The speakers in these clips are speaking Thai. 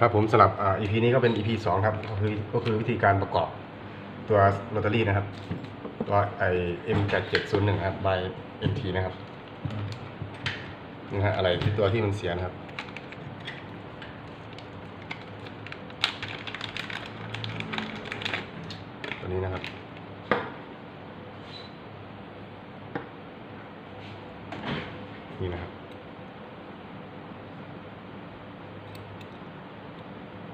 ครับผมสำหรับอ่า EP นี้ก็เป็น EP สองครับก็คือก็คือวิธีการประกอบตัวลอตเตอรี่นะครับตัวไอ M 8 7 0 1ครับ by MT นะครับนี่ฮะอะไรที่ตัวที่มันเสียนะครับตัวนี้นะครับนี่นะครับ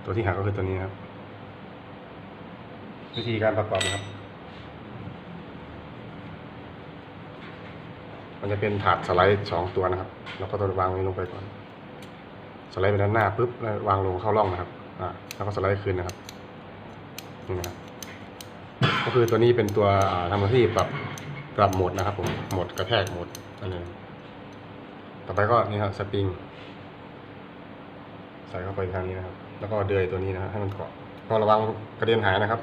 ตัวที่หักก็คือตัวนี้ครับ วิธีการประกอบนะครับ มันจะเป็นถาดสไลด์สองตัวนะครับ แล้วก็ตัววางไว้ลงไปก่อน สไลด์ไปด้านหน้าปุ๊บแล้ววางลงเข้าร่องนะครับอ่าแล้วก็สไลด์คืนนะครับนี่นะครับก็คือตัวนี้เป็นตัวทำหน้าที่ปรับปรับโหมดนะครับผมโหมดกระแทกโหมดอันนี้ต่อไปก็นี่ครับสปริง ส่เข้าไปทางนี้นะครับ แล้วก็เดือยตัวนี้นะครับให้มันเกาะก็ระวังกระเด็นหายนะครับ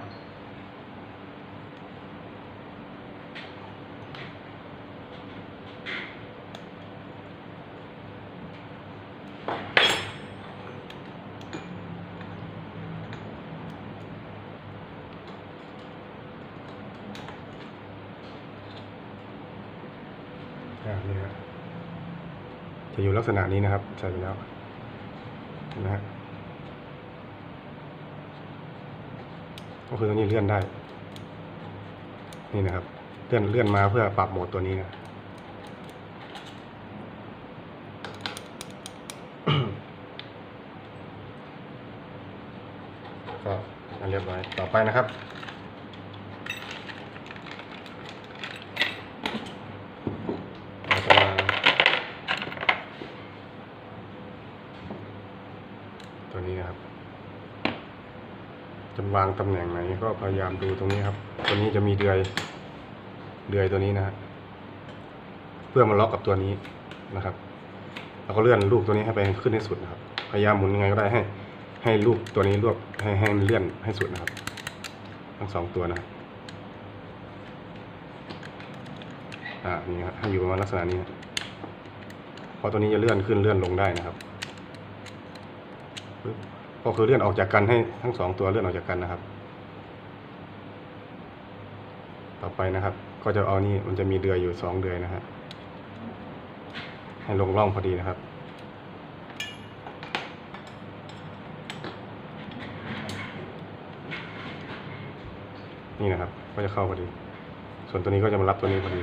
นี่ครับจะอยู่ลักษณะนี้นะครับ ใส่ไปแล้ว นะฮะก็คือตรงนี้เลื่อนได้ นี่นะครับ เลื่อนเลื่อนมาเพื่อปรับโหมดตัวนี้นะก็เรียบร้อยต่อไปนะครับ เราจะมา ตัวนี้นะครับจะวางตำแหน่งไหนก็พยายามดูตรงนี้ครับ ตัวนี้จะมีเดือย เดือยตัวนี้นะฮะเพื่อมาล็อกกับตัวนี้นะครับแล้วก็เลื่อนลูกตัวนี้ให้ไปขึ้นให้สุดนะครับ พยายามหมุนยังไงก็ได้ให้ ให้ลูกตัวนี้รวบให้ให้มันเลื่อนให้สุดนะครับ ทั้งสองตัวนะครับอ่านี่ครับให้อยู่ประมาณลักษณะนี้เพราะตัวนี้จะเลื่อนขึ้นเลื่อนลงได้นะครับ ก็คือเลื่อนออกจากกันให้ทั้งสองตัวเลื่อนออกจากกันนะครับ ต่อไปนะครับ ก็จะเอานี่มันจะมีเดือยอยู่สองเดือยนะฮะให้ลงร่องพอดีนะครับนี่นะครับ ก็จะเข้าพอดี ส่วนตัวนี้ก็จะมารับตัวนี้พอดี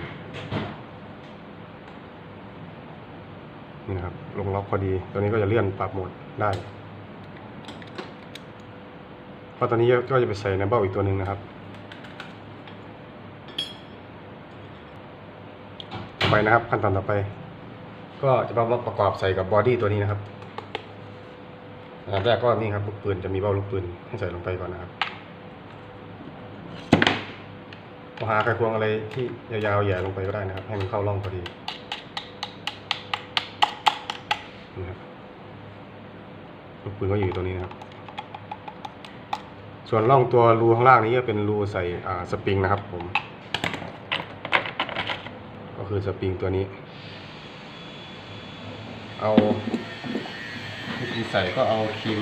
นี่นะครับ ลงล็อกพอดี ตัวนี้ก็จะเลื่อนปรับโหมดได้ เพราะตัวนี้ก็จะไปใส่ในเบ้าอีกตัวหนึ่งนะครับต่อไปนะครับขั้นตอนต่อไป ก็จะมาประกอบใส่กับบอดี้ตัวนี้นะครับอันแรกก็นี่ครับลูกปืนจะมีเบ้าลูกปืนให้ใส่ลงไปก่อนนะครับหาไขควงอะไรที่ยาวๆแย่ลงไปก็ได้นะครับ ให้มันเข้าร่องพอดีนี่ครับลูกปืนก็อยู่ตรงนี้นะครับ ส่วนร่องตัวรูข้างล่างนี้ก็เป็นรูใส่สปริงนะครับผม ก็คือสปริงตัวนี้ เอาวิธีใส่ก็เอาครีม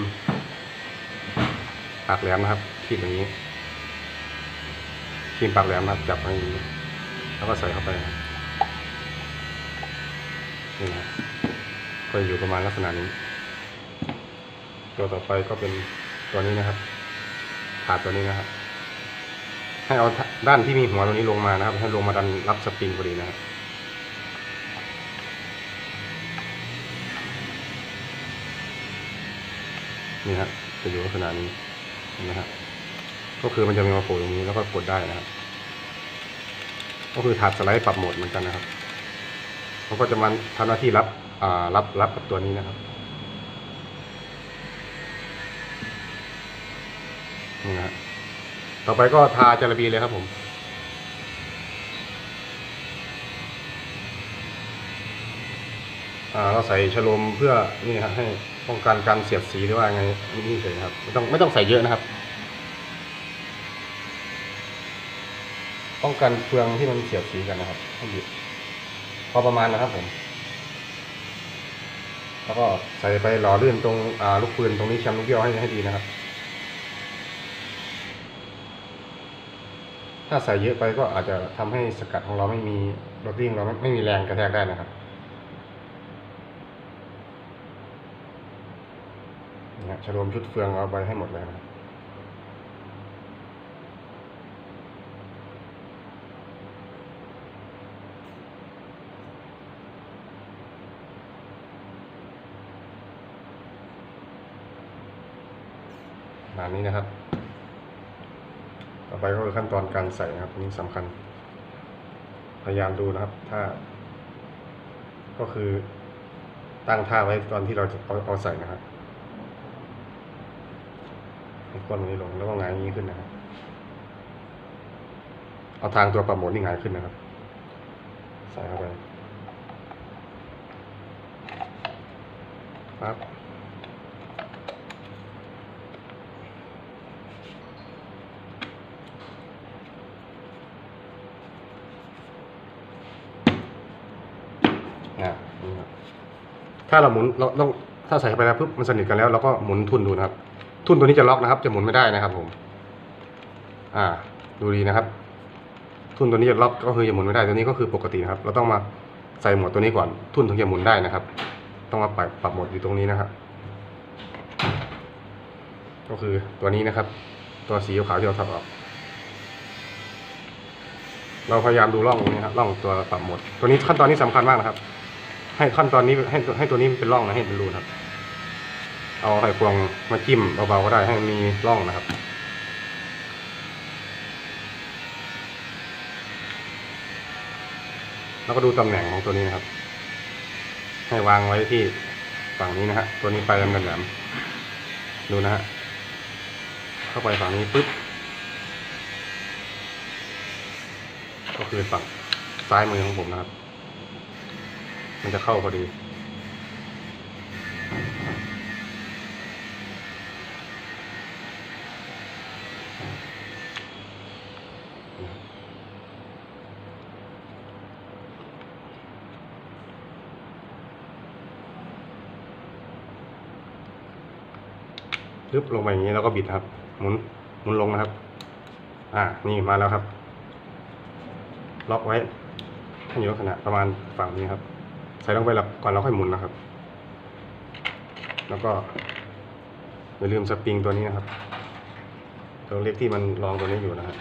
ปากแหลมนะครับครีมอย่างนี้ครีมปากแหลมนะครับจับอย่างนี้ แล้วก็ใส่เข้าไปนะนี่นะก็อยู่ประมาณลักษณะนี้ ตัวต่อไปก็เป็นตัวนี้นะครับ ถาดตัวนี้นะครับ ให้เอาด้านที่มีหัวตัวนี้ลงมานะครับ ให้ลงมาดันรับสปริงพอดีนะครับนี่ครับจะอยู่ลักษณะนี้นไหมครับก็คือมันจะมีมาโผล่ตรงนี้แล้วก็กดได้นะครับ ก็คือถาดสไลด์ปรับโหมดเหมือนกันนะครับมันก็จะมันทำหน้าที่รับรับรับกับตัวนี้นะครับ นี่นะต่อไปก็ทาจาระบีเลยครับผม อ่าเราใส่ชโลมเพื่อนี่นะครับให้ป้องกันการเสียดสีหรือว่าไงนี่เฉยครับไม่ต้องไม่ต้องใส่เยอะนะครับ ป้องกันเฟืองที่มันเสียดสีกันนะครับให้หยุดพอประมาณนะครับผม แล้วก็ใส่ไปหล่อลื่นตรงลูกปืนตรงนี้แชมลูกเบี้ยวให้ให้ดีนะครับ ถ้าใส่เยอะไปก็อาจจะทำให้สกัดของเราไม่มีรถวิ่งเราไม่ไม่มีแรงกระแทกได้นะครับนี่ฮะชะโลมชุดเฟืองเอาไปให้หมดเลยนะครับประมาณนี้นะครับ ต่อไปก็คือขั้นตอนการใส่นะครับนนี้สำคัญ พยายามดูนะครับ ถ้า ก็คือตั้งท่าไว้ตอนที่เราจะเอาเอาใส่นะครับก้นนี้ลงแล้วก็หงายอย่างนี้ขึ้นนะครับ เอาทางตัวปรับโหมดนี่งายขึ้นนะครับ ใส่เข้าไปปั๊บ อะนี่ครับ ถ้าเราหมุนเราต้องถ้าใส่เข้าไปแล้วปุ๊บมันสนิทกันแล้วเราก็หมุนทุนดูนะครับ ทุนตัวนี้จะล็อกนะครับ จะหมุนไม่ได้นะครับ ผม อ่า ดูดีนะครับ ทุนตัวนี้จะล็อกก็คือจะหมุนไม่ได้ตัวนี้ก็คือปกตินะครับ เราต้องมาใส่หมดตัวนี้ก่อน ทุนถึงจะหมุนได้นะครับ ต้องมาปรับปรับหมดอยู่ตรงนี้นะครับก็คือตัวนี้นะครับ ตัวสีขาวที่เราถอดออก เราพยายามดูร่องตรงนี้ครับร่องตัวปรับหมด ตัวนี้ขั้นตอนนี้สำคัญมากนะครับ ให้ขั้นตอนนี้ให้ให้ตัวนี้เป็นร่องนะให้เป็นรูครับเอาไขควงมาจิ้มเบาๆก็ได้ให้มีร่องนะครับ แล้วก็ดูตำแหน่งของตัวนี้นะครับ ให้วางไว้ที่ฝั่งนี้นะฮะตัวนี้ไปลำแหลมๆดูนะฮะเข้าไปฝั่งนี้ปุ๊บก็คือฝั่งซ้ายมือของผมนะครับ มันจะเข้าพอดี ปึ๊บลงไปอย่างนี้แล้วก็บิดครับ หมุน หมุนลงนะครับ อ่า นี่มาแล้วครับ ล็อกไว้ให้อยู่ลักษณะประมาณฝั่งนี้ครับ ใส่ลงไปแล้วก่อนเราค่อยหมุนนะครับ แล้วก็อย่าลืมสปริงตัวนี้นะครับ ตัวเล็กที่มันรองตัวนี้อยู่นะครับ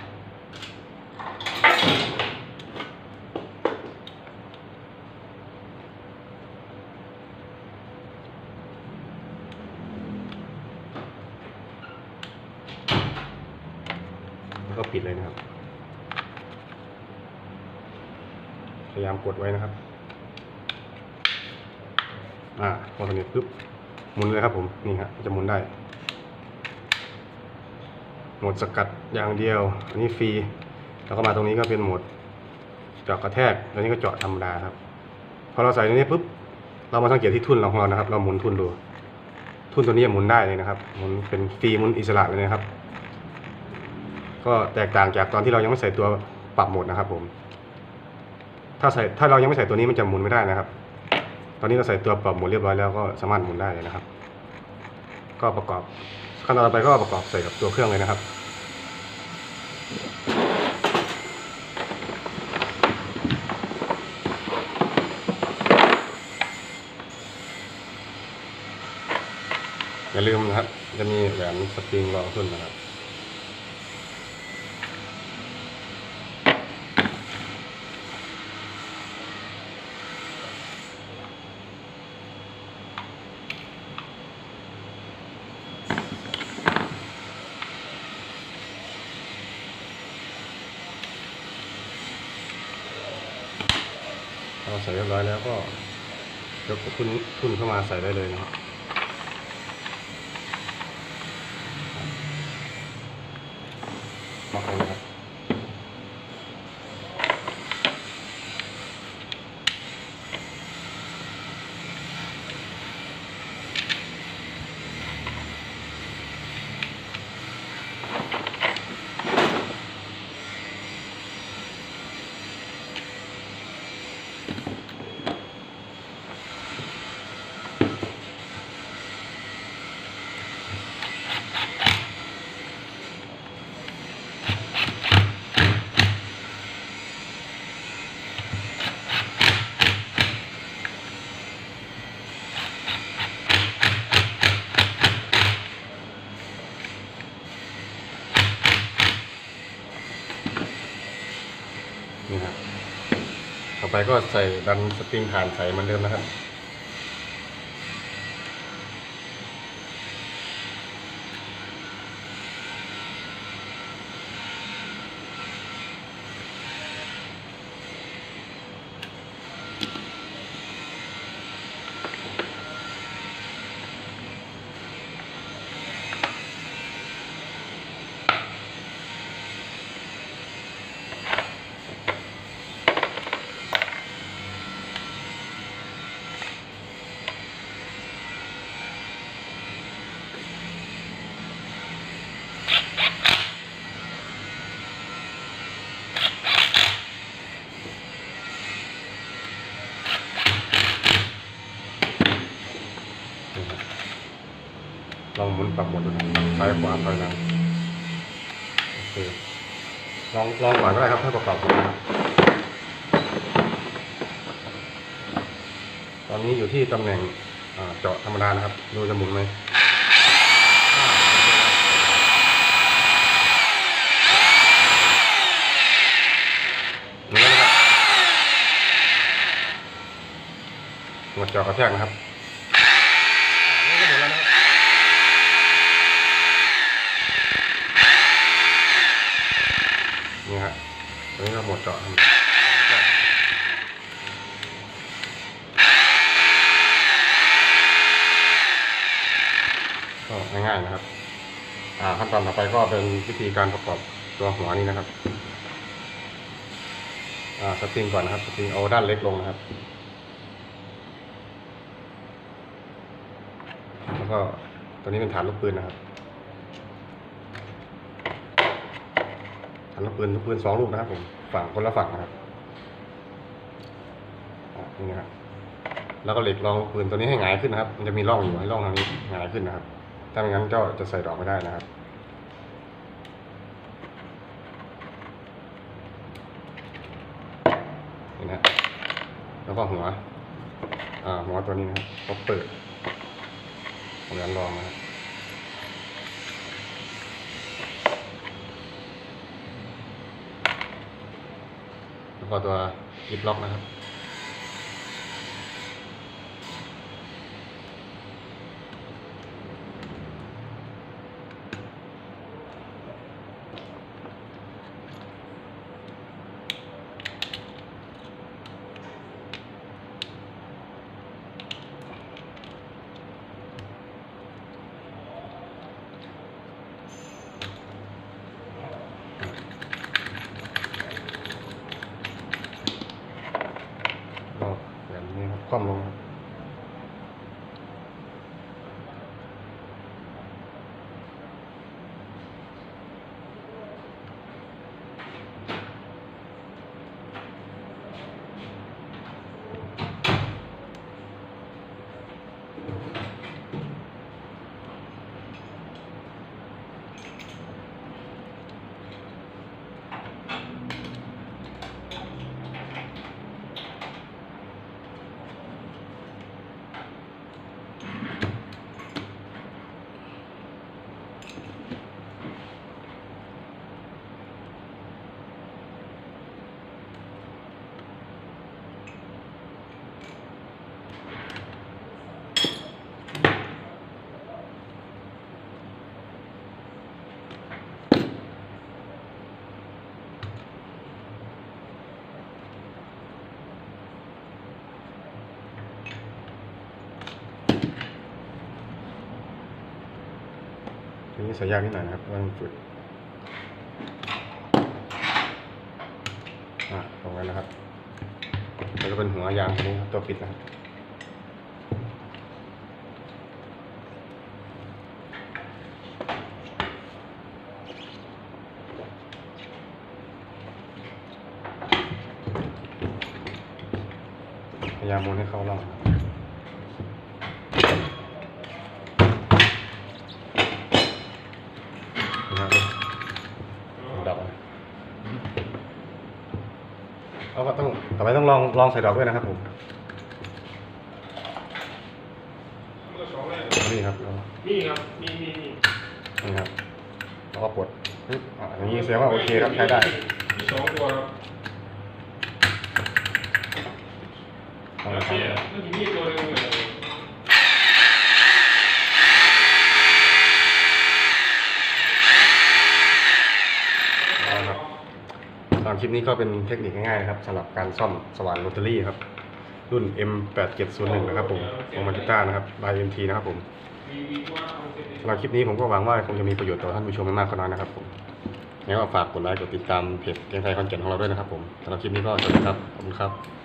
แล้วก็ปิดเลยนะครับ พยายามกดไว้นะครับ อ่าพอสนิทปุ๊บหมุนเลยครับผมนี่ครับจะหมุนได้โหมดสกัดอย่างเดียว อันนี้ฟรีแล้วก็มาตรงนี้ก็เป็นโหมดเจาะกระแทกอันนี้ก็เจาะธรรมดาครับพอเราใส่ตรงนี้ปุ๊บเรามาสังเกตที่ทุ่นเราของเรานะครับ เราหมุนทุ่นดูทุ่นตัวนี้จะหมุนได้เลยนะครับหมุนเป็นฟรีหมุนอิสระเลยนะครับ ก็แตกต่างจากตอนที่เรายังไม่ใส่ตัวปรับโหมดนะครับ ผม ถ้าใส่ถ้าเรายังไม่ใส่ตัวนี้มันจะหมุนไม่ได้นะครับ ตอนนี้เราใส่ตัวปรับหมดเรียบร้อยแล้วก็สามารถหมุนได้เลยนะครับ ก็ประกอบขั้นตอนต่อไปก็ประกอบใส่กับตัวเครื่องเลยนะครับอย่าลืมนะครับ จะมีแหวนสปริงรองขึ้นนะครับ ใส่เรียบร้อยแล้วก็ยกคุณคุณเข้ามาใส่ได้เลยนะครับล็อกเก็ใส่ดันสปริงฐานใส่เหมือนเดิมนะครับ หมุนปรับหมดดูนะซ้ายขวาถอยหลังโอเคลองลองก่อนก็ได้ครับถ้าประกอบดูนะครับตอนนี้อยู่ที่ตำแหน่งเจาะธรรมดานะครับ ดูจะหมุนไหมหมุนแล้วนะครับหัวเจาะกระแทกนะครับอ่านี่ก็หมุนแล้วนะครับ นี่ฮะตรงนี้เรา หมดเจาะก็ง่ายๆนะครับ อ่าขั้นตอนต่อไปก็เป็นวิธีการประกอบตัวหัวนี้นะครับ อ่าสปริงก่อนนะครับสปริงเอาด้านเล็กลงนะครับ แล้วก็ตัวนี้เป็นฐานลูกปืนนะครับ ฐานลูกปืนลูกปืนสองลูกนะครับผมฝั่งคนละฝั่งนะครับอะนี่นะครับแล้วก็เหล็กรองปืนตัวนี้ให้หงายขึ้นนะครับ มันจะมีร่องอยู่ให้ร่องทางนี้หงายขึ้นนะครับ ถ้าไม่งั้นก็จะใส่ดอกไม่ได้นะครับ นี่นะแล้วก็หัว อ่าหัวตัวนี้นะครับก็เปิดผมจะลองนะครับ แล้วก็ตัวยิบล็อกนะครับ ทีนี้ใส่ยากนิดหน่อยนะครับเพราะมันฝึกอ่าตรงนั้นนะครับแล้วก็เป็นหัวยางตัวนี้ครับตัวปิดนะครับพยายามมุนให้เข้าร่องนะครับ นะครับดอก เอาก็ต้องต่อไปต้องลองลองใส่ดอกด้วยนะครับผมนี่ครับแล้วนี่ครับมีมีมีนี่ครับแล้วก็ปลดปึ๊บอะอย่างนี้แสดงว่าโอเคครับใช้ได้มีสองตัวครับสองครั้งนะครับมันมีตัวหนึงเลย เอาละครับตามค ลิปนี้ก็เป็นเทคนิคง่ายๆนะครับสำหรับการซ่อมสว่านโรตารี่ครับ รุ่น M8701 นะครับผมของมาติต้านะครับ by MT นะครับผมสำหรับคลิปนี้ผมก็หวังว่าคงจะมีประโยชน์ต่อท่านผู้ชมไม่มากก็น้อยนะครับผมงั้นก็ฝากกดไลค์กดติดตามเพจเกียงไทยคอนเทนต์ของเราด้วยนะครับผมสำหรับคลิปนี้ก็สวัสดีครับ ขอบคุณครับ